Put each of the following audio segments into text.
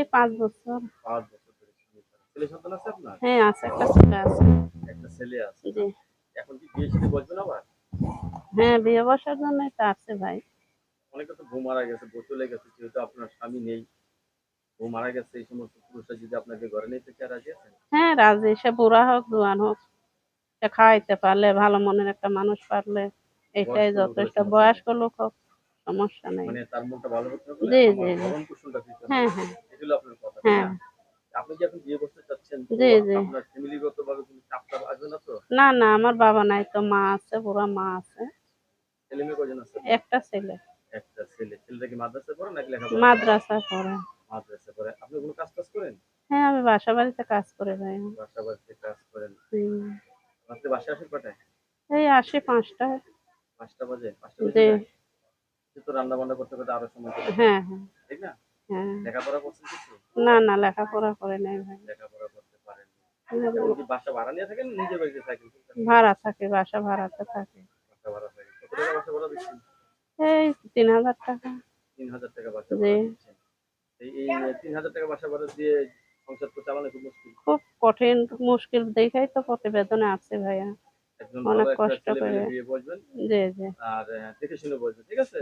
এই পাঁচ বছর। পাঁচ বছর ধরে স্বামী ছাড়া ছেলে সন্তান আছে? আপনার হ্যাঁ আছে একটা ছেলে আছে। একটা ছেলে আছে জি। এখন কি বিয়ে বলবেন আবার? হ্যাঁ বিয়ে বসার জন্যই তো আসছে ভাই। অনেকে তো বউ মারা গেছে বউ চলে গেছে যেহেতু আপনার স্বামী নেই। বউ মারা গেছে এই সমস্ত পুরুষরা যদি আপনাকে ঘরে নিতে চায় রাজি আছেন? হ্যাঁ রাজি সে বুড়া হোক জোয়ান হোক সে খাওয়াইতে পারলে ভালো মনের একটা মানুষ পারলে এটাই যথেষ্ট। বয়স্ক লোক হোক। সমস্যা নাই। মানে তার মনটা ভালো হতে হবে জি, জি, জি। ভরণ পোষণটা দিতে হ্যাঁ হ্যাঁ। এগুলো আপনার কথা হ্যাঁ? আপনি কি এখন বিয়ে করতে চাচ্ছেন? জি, জি। আপনার ফ্যামিলিগত ভাবে কোনো চাপ টাপ আসবে না তো? না না আমার বাবা নাই তো মা আছে বুড়া মা আছে। ছেলে মেয়ে কজন আছে? একটা ছেলে। একটা ছেলে। ছেলেটা কি মাদ্রাসায় পড়ে নাকি লেখাপড়া মাদ্রাসা পড়ে। মাদ্রাসায় পড়ে। আপনি কোনো কাজ টাজ করেন? হ্যাঁ আমি বাসা বাড়িতে কাজ করে ভাই বাসা বাড়িতে কাজ করেন। হুম। রাত্রে বাসায় আসেন কটায়? এই আসে পাঁচটায়। পাঁচটা বাজে? পাঁচটা বাজে তো রান্না বান্না করতে করতে আরও সময় হ্যাঁ হ্যাঁ। ঠিক না? হ্যাঁ। লেখাপড়া করছেন কিছু? না না লেখাপড়া করে নাই ভাই। লেখাপড়া করতে পারেন বাসা ভাড়া নিয়ে থাকেন নিজের বাড়িতে থাকেন? ভাড়া থাকে বাসা ভাড়াতে থাকে। বাসা ভাড়া থাকেন কত টাকা বাসা ভাড়া দিচ্ছেন? এই তিন হাজার টাকা। তিন হাজার টাকা বাসা ভাড়া এই তিন হাজার টাকা বাসা ভাড়া দিয়ে সংসার তো চালানো খুব মুশকিল। খুব কঠিন মুশকিল। দেখাই তো প্রতিবেদনে আছে ভাইয়া। অনেক কষ্ট করে। জি জি। আর দেখে শুনে বসবেন ঠিক আছে?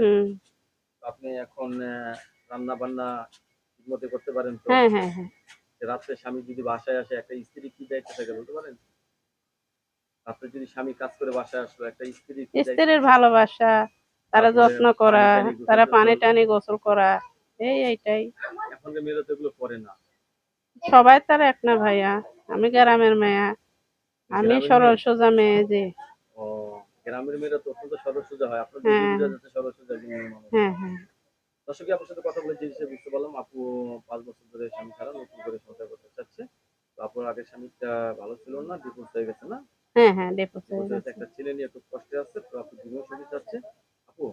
আপনি এখন রান্না বান্না ঠিক মতো করতে পারেন তো? হ্যাঁ হ্যাঁ হ্যাঁ। রাত্রে স্বামী যদি বাসায় আসে একটা স্ত্রী কি দায়িত্ব থাকে বলতে পারেন? রাত্রে যদি স্বামী কাজ করে বাসায় আসলো একটা স্ত্রী স্ত্রীর ভালোবাসা তারা যত্ন করা তারা। পানি টানি গোসল করা এই এইটাই। এখনকার মেয়েরা তো এগুলো করে না। সবাই তার এক না ভাইয়া আমি গ্রামের মেয়ে। আমি সরল সোজা মেয়ে যে। ও গ্রামের মেয়েরা তো অত্যন্ত সরল সোজা হয়। আপনার হ্যাঁ। সরল সোজা হ্যাঁ হ্যাঁ। দর্শক আপনার সাথে কথা বলে যে হিসেবে বুঝতে পারলাম আপু পাঁচ বছর ধরে স্বামী ছাড়া নতুন করে সংসার করতে চাচ্ছে। তো আপুর আগের স্বামীটা ভালো ছিল না ডিভোর্স হয়ে গেছে না? হ্যাঁ হ্যাঁ ডেপোস হয়ে গেছে। একটা ছেলে নিয়ে খুব কষ্টে আছে তো আপনি জীবন সঙ্গী চাচ্ছে। আপু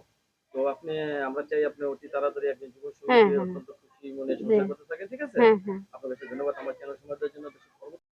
তো আপনি আমরা চাই আপনি অতি তাড়াতাড়ি একজন জীবন সঙ্গী। অত্যন্ত খুশি মনে সংসার করতে থাকেন ঠিক আছে? হ্যাঁ হ্যাঁ। আপনার কাছে ধন্যবাদ আমার চ্যানেল সমাজের জন্য।